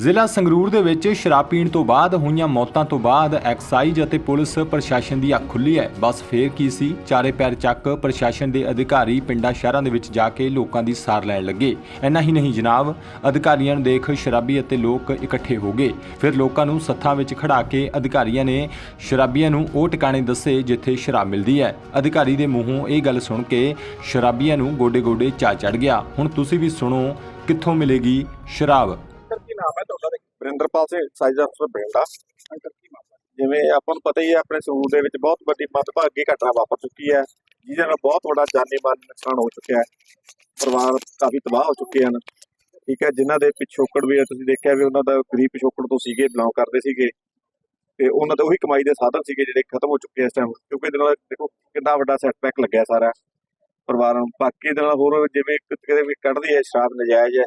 ਜ਼ਿਲ੍ਹਾ ਸੰਗਰੂਰ ਦੇ ਵਿੱਚ ਸ਼ਰਾਬ ਪੀਣ ਤੋਂ ਬਾਅਦ, ਹੋਈਆਂ ਮੌਤਾਂ ਤੋਂ ਬਾਅਦ ਐਕਸਾਈਜ਼ ਅਤੇ ਪੁਲਿਸ ਪ੍ਰਸ਼ਾਸਨ ਦੀ ਅੱਖ ਖੁੱਲੀ ਹੈ। ਬਸ ਫੇਰ ਕੀ ਸੀ? ਚਾਰੇ ਪੈਰ ਚੱਕ ਪ੍ਰਸ਼ਾਸਨ ਦੇ ਅਧਿਕਾਰੀ ਪਿੰਡਾਂ ਸ਼ਹਿਰਾਂ ਦੇ ਵਿੱਚ ਜਾ ਕੇ ਲੋਕਾਂ ਦੀ ਸਾਰ ਲੈਣ ਲੱਗੇ। ਇੰਨਾ ਹੀ ਨਹੀਂ ਜਨਾਬ, ਅਧਿਕਾਰੀਆਂ ਨੂੰ ਦੇਖ ਸ਼ਰਾਬੀ ਅਤੇ ਲੋਕ ਇਕੱਠੇ ਹੋ ਗਏ। ਫਿਰ ਲੋਕਾਂ ਨੂੰ ਸੱਥਾਂ ਵਿੱਚ ਖੜਾ ਕੇ ਅਧਿਕਾਰੀਆਂ ਨੇ ਸ਼ਰਾਬੀਆਂ ਨੂੰ ਉਹ ਟਿਕਾਣੇ ਦੱਸੇ ਜਿੱਥੇ ਸ਼ਰਾਬ ਮਿਲਦੀ ਹੈ। ਅਧਿਕਾਰੀ ਦੇ ਮੂੰਹੋਂ ਇਹ ਗੱਲ ਸੁਣ ਕੇ ਸ਼ਰਾਬੀਆਂ ਨੂੰ ਗੋਡੇ-ਗੋਡੇ ਚਾ ਚੜ ਗਿਆ। ਹੁਣ ਤੁਸੀਂ ਵੀ ਸੁਣੋ, ਕਿੱਥੋਂ ਮਿਲੇਗੀ ਸ਼ਰਾਬ? ਤੁਹਾਡਾ ਸਿੰਘ, ਸਾਈਜ਼ ਅਫਸਰ ਬਠਿੰਡਾ ਜਿਵੇਂ ਆਪਾਂ ਨੂੰ ਪਤਾ ਹੀ ਹੈ, ਆਪਣੇ ਸੂਰ ਦੇ ਵਿੱਚ ਬਹੁਤ ਵੱਡੀ ਮੱਦਭਾਗੀ ਘਟਨਾ ਵਾਪਰ ਚੁੱਕੀ ਹੈ, ਜਿਹਦੇ ਨਾਲ ਬਹੁਤ ਵੱਡਾ ਜਾਨੀ ਮਾਲੀ ਨੁਕਸਾਨ ਹੋ ਚੁੱਕਿਆ ਹੈ। ਪਰਿਵਾਰ ਕਾਫੀ ਤਬਾਹ ਹੋ ਚੁੱਕੇ ਹਨ। ਠੀਕ ਹੈ, ਜਿਨ੍ਹਾਂ ਦੇ ਪਿਛੋਕੜ ਵੀ ਤੁਸੀਂ ਦੇਖਿਆ ਵੀ ਉਹਨਾਂ ਦਾ ਗਰੀਬ ਪਿਛੋਕੜ ਤੋਂ ਸੀਗੇ ਬਿਲੋਂਗ ਕਰਦੇ ਸੀਗੇ। ਤੇ ਉਹਨਾਂ ਦੇ ਉਹੀ ਕਮਾਈ ਦੇ ਸਾਧਨ ਸੀਗੇ ਜਿਹੜੇ ਖਤਮ ਹੋ ਚੁੱਕੇ ਇਸ ਟਾਈਮ ਕਿਉਂਕਿ ਇਹਦੇ ਨਾਲ ਦੇਖੋ ਕਿੰਨਾ ਵੱਡਾ ਸੈਟਬੈਕ ਲੱਗਿਆ ਸਾਰਾ। ਪਰਿਵਾਰ ਨੂੰ, ਬਾਕੀ ਇਹਦੇ ਨਾਲ ਹੋਰ ਜਿਵੇਂ ਕਿਤੇ ਵੀ ਕੱਢਦੀ ਹੈ ਸ਼ਰਾਬ ਨਜਾਇਜ਼ ਹੈ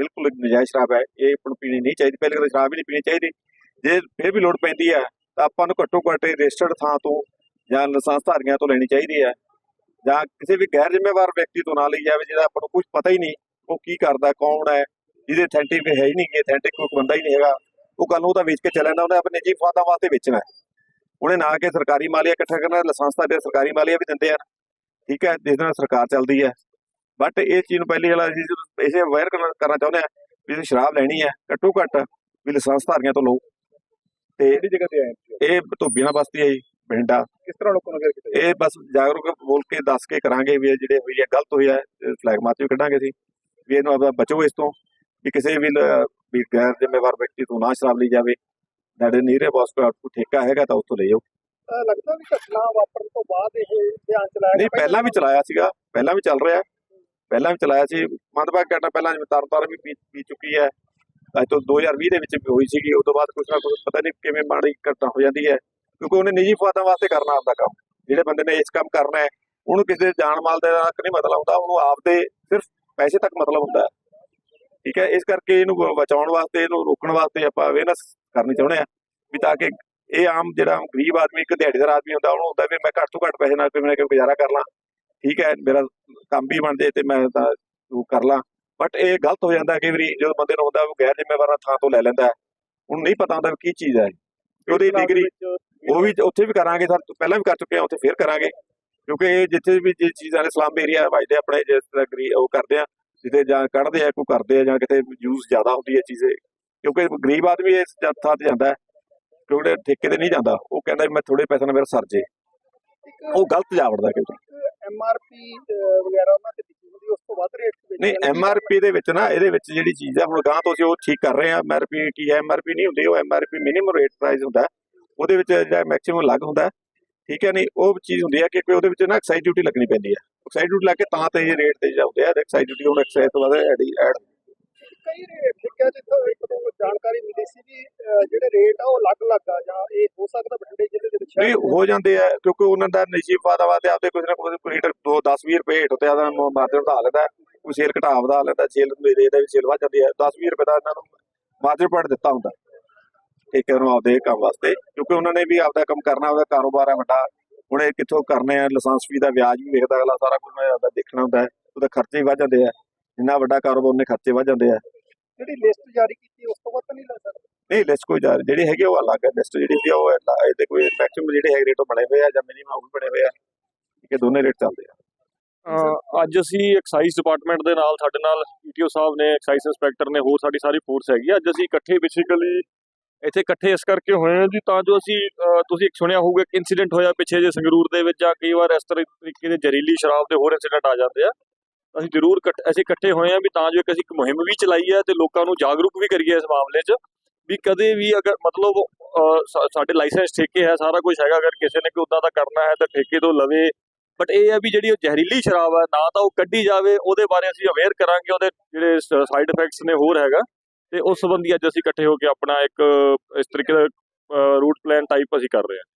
ਬਿਲਕੁਲ ਨਜਾਇਜ਼ ਸ਼ਰਾਬ ਹੈ। ਇਹ ਆਪਾਂ ਨੂੰ ਪੀਣੀ ਨਹੀਂ ਚਾਹੀਦੀ। ਪਹਿਲੇ ਕਦੇ ਸ਼ਰਾਬ ਹੀ ਨਹੀਂ ਪੀਣੀ ਚਾਹੀਦੀ। ਜੇ ਫਿਰ ਵੀ ਲੋੜ ਪੈਂਦੀ ਹੈ, ਤਾਂ ਆਪਾਂ ਨੂੰ ਘੱਟੋ ਘੱਟ ਰਜਿਸਟਰਡ ਥਾਂ ਤੋਂ ਜਾਂ ਲਾਇਸੈਂਸ ਧਾਰੀਆਂ ਤੋਂ ਲੈਣੀ ਚਾਹੀਦੀ ਹੈ। ਜਾਂ ਕਿਸੇ ਵੀ ਗੈਰ ਜ਼ਿੰਮੇਵਾਰ ਵਿਅਕਤੀ ਤੋਂ ਨਾ ਲਈ ਜਾਵੇ, ਜਿਹਦਾ ਆਪਾਂ ਨੂੰ ਕੁਝ ਪਤਾ ਹੀ ਨਹੀਂ ਉਹ ਕੀ ਕਰਦਾ, ਕੌਣ ਹੈ, ਜਿਹਦੇ ਅਥੈਂਟਿਕ ਹੈ ਹੀ ਨਹੀਂ ਅਥੈਂਟਿਕ ਕੋਈ ਬੰਦਾ ਹੀ ਨਹੀਂ ਹੈਗਾ। ਉਹ ਕੱਲ ਨੂੰ ਤਾਂ ਵੇਚ ਕੇ ਚੱਲਣਾ, ਉਹਨੇ ਆਪਣੇ ਨਿੱਜੀ ਫਾਇਦਾ ਵਾਸਤੇ ਵੇਚਣਾ ਉਹਨੇ ਨਾ ਕਿ ਸਰਕਾਰੀ ਮਾਲੀਆ ਇਕੱਠਾ ਕਰਨਾ ਲਾਇਸੈਂਸ ਤਾਂ ਸਰਕਾਰੀ ਮਾਲੀਆ ਵੀ ਦਿੰਦੇ ਆ ਠੀਕ ਹੈ, ਜਿਸ ਨਾਲ ਸਰਕਾਰ ਚੱਲਦੀ ਹੈ। ਬਟ ਇਹ ਚੀਜ਼ ਨੂੰ ਪਹਿਲੀ ਵਾਲਾ ਅਸੀਂ ਇਸੇ ਅਵੇਅਰ ਕਰਨਾ ਚਾਹੁੰਦੇ ਆ ਵੀ ਤੁਸੀਂ ਸ਼ਰਾਬ ਲੈਣੀ ਹੈ ਘੱਟੋ ਘੱਟ ਵੀ ਲਾਇਸੈਂਸ ਧਾਰੀਆਂ ਤੋਂ ਲਓ। ਤੇ ਕਿਹੜੀ ਜਗ੍ਹਾ ਤੇ ਆਏ? ਇਹ ਧੋਬੀਆਂ ਬਸਤੀ ਹੈ ਜੀ ਕਿਸ ਤਰ੍ਹਾਂ ਲੋਕਾਂ ਨੂੰ ਅਵੇਅਰ ਕੀਤਾ ਇਹ ਬਸ ਜਾਗਰੂਕ ਬੋਲ ਕੇ ਦੱਸ ਕੇ ਕਰਾਂਗੇ ਵੀ ਇਹ ਜਿਹੜੇ ਹੋਈ ਹੈ ਗਲਤ ਹੋਈ ਹੈ ਫਲੈਗ ਮਾਰਚ ਵੀ ਕੱਢਾਂਗੇ ਸੀ ਵੀ ਇਹਨੂੰ ਆਪਦਾ ਬਚੋ ਇਸ ਤੋਂ। ਵੀ ਕਿਸੇ ਵੀ ਵੀ ਗੈਰ ਜ਼ਿੰਮੇਵਾਰ ਵਿਅਕਤੀ ਤੋਂ ਨਾ ਸ਼ਰਾਬ ਲਈ ਜਾਵੇ। ਸਾਡੇ ਨੀਰੇ ਬਸ ਕੋਈ ਠੇਕਾ ਹੈਗਾ ਤਾਂ ਉੱਥੋਂ ਲੈ ਜਾਓ ਲੱਗਦਾ ਵੀ ਘਟਨਾ ਵਾਪਰਨ ਤੋਂ ਬਾਅਦ ਇਹ ਧਿਆਨ ਚ ਲਾਇਆ ਨਹੀਂ ਪਹਿਲਾਂ ਵੀ ਚਲਾਇਆ ਸੀਗਾ ਪਹਿਲਾਂ ਵੀ ਚੱਲ ਰਿਹਾ। ਪਹਿਲਾਂ ਵੀ ਚਲਾਇਆ ਸੀ, ਮੰਦਭਾਗ ਕਰਨਾ ਪਹਿਲਾਂ ਜਿਵੇਂ ਤਰਨਤਾਰਨ ਵੀ ਪੀ ਪੀ ਚੁੱਕੀ ਹੈ। ਅੱਜ ਤੋਂ 2020 ਦੇ ਵਿੱਚ ਹੋਈ ਸੀਗੀ ਉਸ ਤੋਂ ਬਾਅਦ ਕੁਛ ਨਾ ਕੁਛ ਪਤਾ ਨਹੀਂ ਕਿਵੇਂ ਮਾੜੀ ਘਟਨਾ ਹੋ ਜਾਂਦੀ ਹੈ, ਕਿਉਂਕਿ ਉਹਨੇ ਨਿੱਜੀ ਫਾਇਦਾ ਵਾਸਤੇ ਕਰਨਾ ਆਪਦਾ ਕੰਮ, ਜਿਹੜੇ ਬੰਦੇ ਨੇ ਇਸ ਕੰਮ ਕਰਨਾ ਹੈ, ਉਹਨੂੰ ਕਿਸੇ ਦੇ ਜਾਨ ਮਾਲ ਦੇ ਨਾਲ ਨਹੀਂ ਮਤਲਬ ਹੁੰਦਾ, ਉਹਨੂੰ ਆਪਦੇ ਸਿਰਫ ਪੈਸੇ ਤੱਕ ਮਤਲਬ ਹੁੰਦਾ ਠੀਕ ਹੈ, ਇਸ ਕਰਕੇ ਇਹਨੂੰ ਬਚਾਉਣ ਵਾਸਤੇ, ਇਹਨੂੰ ਰੋਕਣ ਵਾਸਤੇ ਆਪਾਂ ਅਵੇਅਰਨੈਸ ਕਰਨੀ ਚਾਹੁੰਦੇ ਆ ਵੀ ਤਾਂ ਕਿ ਇਹ ਆਮ ਜਿਹੜਾ ਗਰੀਬ ਆਦਮੀ, ਇੱਕ ਦਿਹਾੜੀਦਾਰ ਆਦਮੀ ਹੁੰਦਾ, ਉਹਨੂੰ ਹੁੰਦਾ ਵੀ ਮੈਂ ਘੱਟ ਤੋਂ ਘੱਟ ਪੈਸੇ ਨਾਲ ਕਿਵੇਂ ਨਾ ਕਿਵੇਂ ਗੁਜ਼ਾਰਾ ਕਰ ਲਾਂ। ਠੀਕ ਹੈ ਮੇਰਾ ਕੰਮ ਵੀ ਬਣ ਜੇ ਤੇ ਮੈਂ ਤਾਂ ਉਹ ਕਰ ਲਾਂ। ਬਟ ਇਹ ਗਲਤ ਹੋ ਜਾਂਦਾ ਕਈ ਵਾਰੀ ਜਦੋਂ ਬੰਦੇ ਨੂੰ ਹੁੰਦਾ ਉਹ ਗੈਰ ਜ਼ਿੰਮੇਵਾਰਾਂ ਥਾਂ ਤੋਂ ਲੈ ਲੈਂਦਾ ਉਹਨੂੰ ਨਹੀਂ ਪਤਾ ਹੁੰਦਾ ਵੀ ਕੀ ਚੀਜ਼ ਹੈ। ਉਹਦੀ ਡਿਗਰੀ ਉਹ ਵੀ ਉੱਥੇ ਵੀ ਕਰਾਂਗੇ ਸਰ ਪਹਿਲਾਂ ਵੀ ਕਰ ਚੁੱਕੇ ਆ ਉੱਥੇ ਫੇਰ ਕਰਾਂਗੇ। ਕਿਉਂਕਿ ਇਹ ਜਿੱਥੇ ਵੀ ਜੇ ਚੀਜ਼ਾਂ ਨੇ ਸਲਮ ਏਰੀਆ ਵੱਜਦੇ ਆਪਣੇ ਜਿਸ ਤਰ੍ਹਾਂ ਗਰੀ ਉਹ ਕਰਦੇ ਆ ਜਿੱਥੇ ਜਾਂ ਕੱਢਦੇ ਆ ਕੋਈ ਕਰਦੇ ਆ ਜਾਂ ਕਿਤੇ ਯੂਜ਼ ਜ਼ਿਆਦਾ ਹੁੰਦੀ ਹੈ ਚੀਜ਼ੇ ਕਿਉਂਕਿ ਗਰੀਬ ਆਦਮੀ ਇਸ ਜਦ ਥਾਂ ਤੇ ਜਾਂਦਾ ਕਿਉਂਕਿ ਠੇਕੇ ਤੇ ਨਹੀਂ ਜਾਂਦਾ ਉਹ ਕਹਿੰਦਾ ਵੀ ਮੈਂ ਥੋੜੇ ਪੈਸੇ ਨਾਲ ਮੇਰਾ ਸਰ ਜੇ। ਉਹ ਗਲਤ ਜਾ ਵੜਦਾ ਕਿਉਂਕਿ ਐਮਆਰਪੀ ਵਗੈਰਾ ਉਹਨਾਂ ਤੇ ਲਿਖੀ ਹੁੰਦੀ ਉਸ ਤੋਂ ਵੱਧ ਰੇਟ ਤੇ ਨਹੀਂ ਐਮਆਰਪੀ ਦੇ ਵਿੱਚ ਨਾ ਇਹਦੇ ਵਿੱਚ ਜਿਹੜੀ ਚੀਜ਼ ਆ ਹੁਣ ਗਾਂ ਤੋਂ ਅਸੀਂ ਉਹ ਠੀਕ ਕਰ ਰਹੇ ਆ ਐਮਆਰਪੀ ਕੀ ਹੈ ਐਮਆਰਪੀ ਨਹੀਂ ਹੁੰਦੀ ਉਹ ਐਮਆਰਪੀ ਮਿਨੀਮਮ ਰੇਟ ਪ੍ਰਾਈਸ ਹੁੰਦਾ। ਉਹਦੇ ਵਿੱਚ ਜਿਹੜਾ ਮੈਕਸਿਮਮ ਲੱਗ ਹੁੰਦਾ। ਠੀਕ ਹੈ ਨਹੀਂ ਉਹ ਚੀਜ਼ ਹੁੰਦੀ ਹੈ ਕਿ ਕੋਈ ਉਹਦੇ ਵਿੱਚ ਨਾ ਐਕਸਾਈਜ਼ ਡਿਊਟੀ ਲੱਗਣੀ ਪੈਂਦੀ ਹੈ ਐਕਸਾਈਜ਼ ਡਿਊਟੀ ਲਾ ਕੇ ਤਾਂ ਤੇ ਇਹ ਰੇਟ ਤੇ ਜਾਂਦੇ ਆ ਐਕਸਾਈਜ਼ ਡਿਊਟੀ ਹੁਣ ਐਕਸਾਈਜ਼ ਤੋਂ ਬਾਅਦ ਐਡ ਐਡ ਕਈ ਰੇਟ ਚ ਤਾਂ ਇੱਕ ਦੋ ਜਾਣਕਾਰੀ ਮਿਲੀ ਸੀ ਵੀ ਅਹ, ਜਿਹੜੇ ਰੇਟ ਆ ਉਹ ਅਲੱਗ-ਅਲੱਗ ਆ ਜਾਂ ਇਹ ਹੋ ਸਕਦਾ ਬਠਿੰਡੇ ਜ਼ਿਲ੍ਹੇ ਦੇ ਵਿੱਚ ਵੀ ਹੋ ਜਾਂਦੇ ਆ ਕਿਉਂਕਿ ਉਹਨਾਂ ਦਾ ਨਿੱਜੀ ਫਾਇਦਾ ਵਾਸਤੇ ਆਪਦੇ ਕੁਝ ਨਾ ਕੁਝ ਰੇਟ 2 10 20 ਰੁਪਏ ਹੇਠ ਉੱਤੇ ਆਦਾ ਮਾਰਜਨ ਵਧਾ ਲੈਂਦਾ ਹੈ। ਕੋਈ ਸੇਲ ਘਟਾ ਵਧਾ ਲੈਂਦਾ ਸੇਲ ਮੇਰੇ ਦਾ ਵੀ ਸੇਲ ਵੱਧ ਜਾਂਦੀ ਹੈ 10 20 ਰੁਪਏ ਦਾ ਇਹਨਾਂ ਨੂੰ ਮਾਰਜਨ ਪੁਆਇੰਟ ਦਿੱਤਾ ਹੁੰਦਾ। ਠੇਕੇ ਨੂੰ ਆਪਦੇ ਕੰਮ ਵਾਸਤੇ ਕਿਉਂਕਿ ਉਹਨਾਂ ਨੇ ਵੀ ਆਪਦਾ ਕੰਮ ਕਰਨਾ ਉਹਦਾ ਕਾਰੋਬਾਰ ਹੈ ਵੱਡਾ ਹੁਣ ਇਹ ਕਿੱਥੋਂ ਕਰਨੇ ਆ ਲਾਇਸੈਂਸ ਫੀ ਦਾ ਵਿਆਜ ਵੀ ਵੇਖਦਾ ਅਗਲਾ ਸਾਰਾ ਕੁਝ ਆਪਦਾ ਦੇਖਣਾ ਹੁੰਦਾ ਹੈ ਉਹਦੇ ਖਰਚੇ ਵੱਧ ਜਾਂਦੇ ਆ ਜਿੰਨਾ ਵੱਡਾ ਕਾਰੋਬਾਰ ਉਹਨੇ ਖਰਚੇ ਵੱਧ ਜਾਂਦੇ ਆ। ਜਿਹੜੀ ਲਿਸਟ ਜਾਰੀ ਕੀਤੀ ਉਸ ਤੋਂ ਵੱਧ ਤਾਂ ਨਹੀਂ ਲੱਗ ਸਕਦਾ? ਨਹੀਂ ਲਿਸਟ ਕੋਈ ਜਾ ਜਿਹੜੀ ਹੈਗੀ ਉਹ ਅਲੱਗ ਹੈ ਲਿਸਟ ਜਿਹੜੀ ਸੀ ਉਹ ਇਹਦੇ ਕੋਈ ਮੈਕਸਿਮਮ ਜਿਹੜੇ ਹੈਗੇ ਰੇਟ ਉਹ ਬਣੇ ਹੋਏ ਆ ਜਾਂ ਮਿਨੀਮਮ ਉਹ ਵੀ ਬਣੇ ਹੋਏ ਆ। ਕਿ ਦੋਨੇ ਰੇਟ ਚੱਲਦੇ ਆ। ਅੱਜ ਅਸੀਂ ਐਕਸਾਈਜ਼ ਡਿਪਾਰਟਮੈਂਟ ਦੇ ਨਾਲ, ਸਾਡੇ ਨਾਲ ਈਟੀਓ ਸਾਹਿਬ ਨੇ ਐਕਸਾਈਜ਼ ਇੰਸਪੈਕਟਰ ਨੇ, ਹੋਰ ਸਾਡੀ ਸਾਰੀ ਫੋਰਸ ਹੈਗੀ ਅੱਜ ਅਸੀਂ ਇਕੱਠੇ ਬੇਸਿਕਲੀ ਇੱਥੇ ਇਕੱਠੇ ਇਸ ਕਰਕੇ ਹੋਏ ਹਾਂ ਜੀ, ਤਾਂ ਜੋ ਅਸੀਂ ਤੁਸੀਂ ਇੱਕ ਸੁਣਿਆ ਹੋਊਗਾ ਕਿ ਇਨਸੀਡੈਂਟ ਹੋਇਆ ਪਿੱਛੇ ਜੇ ਸੰਗਰੂਰ ਦੇ ਵਿੱਚ, ਜਾਂ ਕਈ ਵਾਰ ਇਸ ਤਰ੍ਹਾਂ ਤਰੀਕੇ ਦੇ ਜ਼ਹਿਰੀਲੀ ਸ਼ਰਾਬ ਦੇ ਹੋਰ ਇਨਸੀਡੈਂਟ ਆ ਜਾਂਦੇ ਆ। ਅਸੀਂ ਜ਼ਰੂਰ ਅਸੀਂ ਇਕੱਠੇ ਹੋਏ ਹਾਂ ਵੀ ਤਾਂ ਜੋ ਇੱਕ ਅਸੀਂ ਇੱਕ ਮੁਹਿੰਮ ਵੀ ਚਲਾਈ ਹੈ ਤੇ ਲੋਕਾਂ ਨੂੰ ਜਾਗਰੂਕ ਵੀ ਕਰੀਏ ਇਸ ਮਾਮਲੇ 'ਚ। ਵੀ ਕਦੇ ਵੀ ਅਗਰ ਮਤਲਬ ਸਾਡੇ ਲਾਇਸੈਂਸ ਠੇਕੇ ਹੈ, ਸਾਰਾ ਕੁਝ ਹੈਗਾ, ਅਗਰ ਕਿਸੇ ਨੇ ਕੋਈ ਉਦਾਂ ਦਾ ਕਰਨਾ ਹੈ ਤਾਂ ਠੇਕੇ ਤੋਂ ਲਵੇ। ਬਟ ਇਹ ਹੈ ਵੀ ਜਿਹੜੀ ਉਹ ਜ਼ਹਿਰੀਲੀ ਸ਼ਰਾਬ ਹੈ, ਨਾ ਤਾਂ ਉਹ ਕੱਢੀ ਜਾਵੇ, ਉਹਦੇ ਬਾਰੇ ਅਸੀਂ ਅਵੇਅਰ ਕਰਾਂਗੇ, ਉਹਦੇ ਜਿਹੜੇ ਸਾਈਡ ਇਫੈਕਟਸ ਨੇ ਹੋਰ ਹੈਗਾ। ਤੇ ਉਸ ਸੰਬੰਧੀ ਅੱਜ ਅਸੀਂ ਇਕੱਠੇ ਹੋ ਕੇ ਆਪਣਾ ਇੱਕ ਇਸ ਤਰੀਕੇ ਦਾ ਰੂਟ ਪਲਾਨ ਟਾਈਪ ਅਸੀਂ ਕਰ ਰਹੇ ਹਾਂ।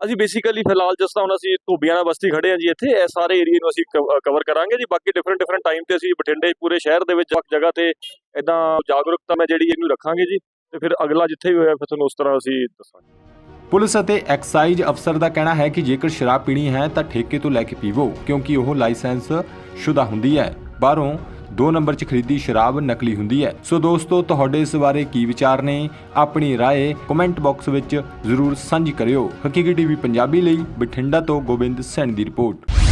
ਅਸੀਂ ਬੇਸਿਕਲੀ ਫਿਲਹਾਲ ਜਿਸ ਤਰ੍ਹਾਂ ਹੁਣ ਅਸੀਂ ਧੋਬੀਆਂ ਬਸਤੀ ਖੜੇ ਹਾਂ ਜੀ ਇੱਥੇ। ਇਹ ਸਾਰੇ ਏਰੀਆ ਨੂੰ ਅਸੀਂ ਕਵਰ ਕਰਾਂਗੇ ਜੀ। ਬਾਕੀ ਡਿਫਰੈਂਟ ਡਿਫਰੈਂਟ ਟਾਈਮ ਤੇ ਅਸੀਂ ਬਠਿੰਡੇ ਪੂਰੇ ਸ਼ਹਿਰ ਦੇ ਵਿੱਚ ਜਗ੍ਹਾ ਤੇ ਇਦਾਂ ਜਾਗਰੂਕਤਾ ਮੈਂ ਜਿਹੜੀ ਇਹਨੂੰ ਰੱਖਾਂਗੇ ਜੀ ਤੇ ਫਿਰ ਅਗਲਾ ਜਿੱਥੇ ਵੀ ਹੋਇਆ ਫਿਰ ਤੁਹਾਨੂੰ ਉਸ ਤਰ੍ਹਾਂ ਅਸੀਂ ਦੱਸਾਂਗੇ ਪੁਲਿਸ ਅਤੇ ਐਕਸਾਈਜ਼ ਅਫਸਰ ਦਾ ਕਹਿਣਾ ਹੈ ਕਿ ਜੇਕਰ ਸ਼ਰਾਬ ਪੀਣੀ ਹੈ ਤਾਂ ਠੇਕੇ ਤੋਂ ਲੈ ਕੇ ਪੀਵੋ ਕਿਉਂਕਿ ਉਹ ਲਾਇਸੈਂਸ ਸ਼ੁਦਾ ਹੁੰਦੀ ਹੈ ਬਾਹਰੋਂ 2 ਨੰਬਰ 'ਚ ਖਰੀਦੀ ਸ਼ਰਾਬ ਨਕਲੀ ਹੁੰਦੀ ਹੈ ਸੋ ਦੋਸਤੋ ਤੁਹਾਡੇ ਇਸ ਬਾਰੇ ਕੀ ਵਿਚਾਰ ਨੇ ਆਪਣੀ رائے ਕਮੈਂਟ ਬਾਕਸ ਵਿੱਚ ਜ਼ਰੂਰ ਸਾਂਝੀ ਕਰਿਓ ਹਕੀਕੀ ਟੀਵੀ ਪੰਜਾਬੀ ਲਈ ਬਠਿੰਡਾ ਤੋਂ ਗੋਬਿੰਦ ਸੈਣ ਦੀ ਰਿਪੋਰਟ